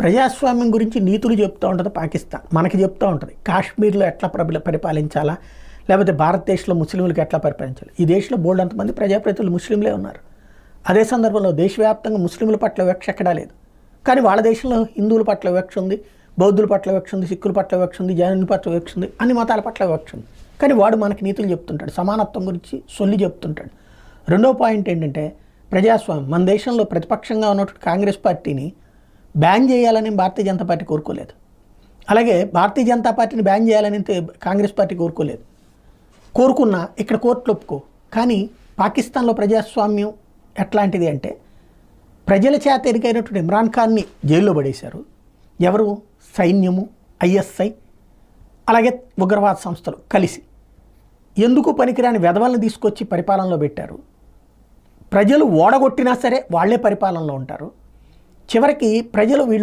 ప్రజాస్వామ్యం గురించి నీతులు చెప్తూ ఉంటుంది పాకిస్తాన్. మనకి చెప్తూ ఉంటుంది. కాశ్మీర్లో ఎట్లా ప్రబల పరిపాలించాలా? లేకపోతే భారతదేశంలో ముస్లింలకు ఎట్లా పరిపాలించాలి? ఈ దేశంలో బోల్డ్ అంతమంది ప్రజాప్రతినిధులు ముస్లింలే ఉన్నారు. అదే సందర్భంలో దేశవ్యాప్తంగా ముస్లింల పట్ల వివక్ష ఎక్కడా లేదు. కానీ వాళ్ళ దేశంలో హిందువుల పట్ల వివక్ష ఉంది బౌద్ధుల పట్ల వివక్ష ఉంది సిక్కుల పట్ల వివక్ష ఉంది జైనుల పట్ల వివక్ష ఉంది అన్ని మతాల పట్ల వివక్ష ఉంది. కానీ వాడు మనకి నీతులు చెప్తుంటాడు సమానత్వం గురించి సొల్లి చెప్తుంటాడు. రెండో పాయింట్ ఏంటంటే ప్రజాస్వామ్యం. మన దేశంలో ప్రతిపక్షంగా ఉన్నటువంటి కాంగ్రెస్ పార్టీని బ్యాన్ చేయాలని భారతీయ జనతా పార్టీ కోరుకోలేదు. అలాగే భారతీయ జనతా పార్టీని బ్యాన్ చేయాలని కాంగ్రెస్ పార్టీ కోరుకోలేదు. కోరుకున్నా ఇక్కడ కోర్టులు ఒప్పుకో. కానీ పాకిస్తాన్లో ప్రజాస్వామ్యం ఎట్లాంటిది అంటే ప్రజల చేత ఎరికైనటువంటి ఇమ్రాన్ ఖాన్ని జైల్లో పడేశారు. ఎవరు? సైన్యము ఐఎస్ఐ అలాగే ఉగ్రవాద సంస్థలు కలిసి. ఎందుకు పనికిరాని వెధవల్ని తీసుకొచ్చి పరిపాలనలో పెట్టారు? ప్రజలు ఓడగొట్టినా సరే వాళ్ళే పరిపాలనలో ఉంటారు. చివరికి ప్రజలు వీళ్ళు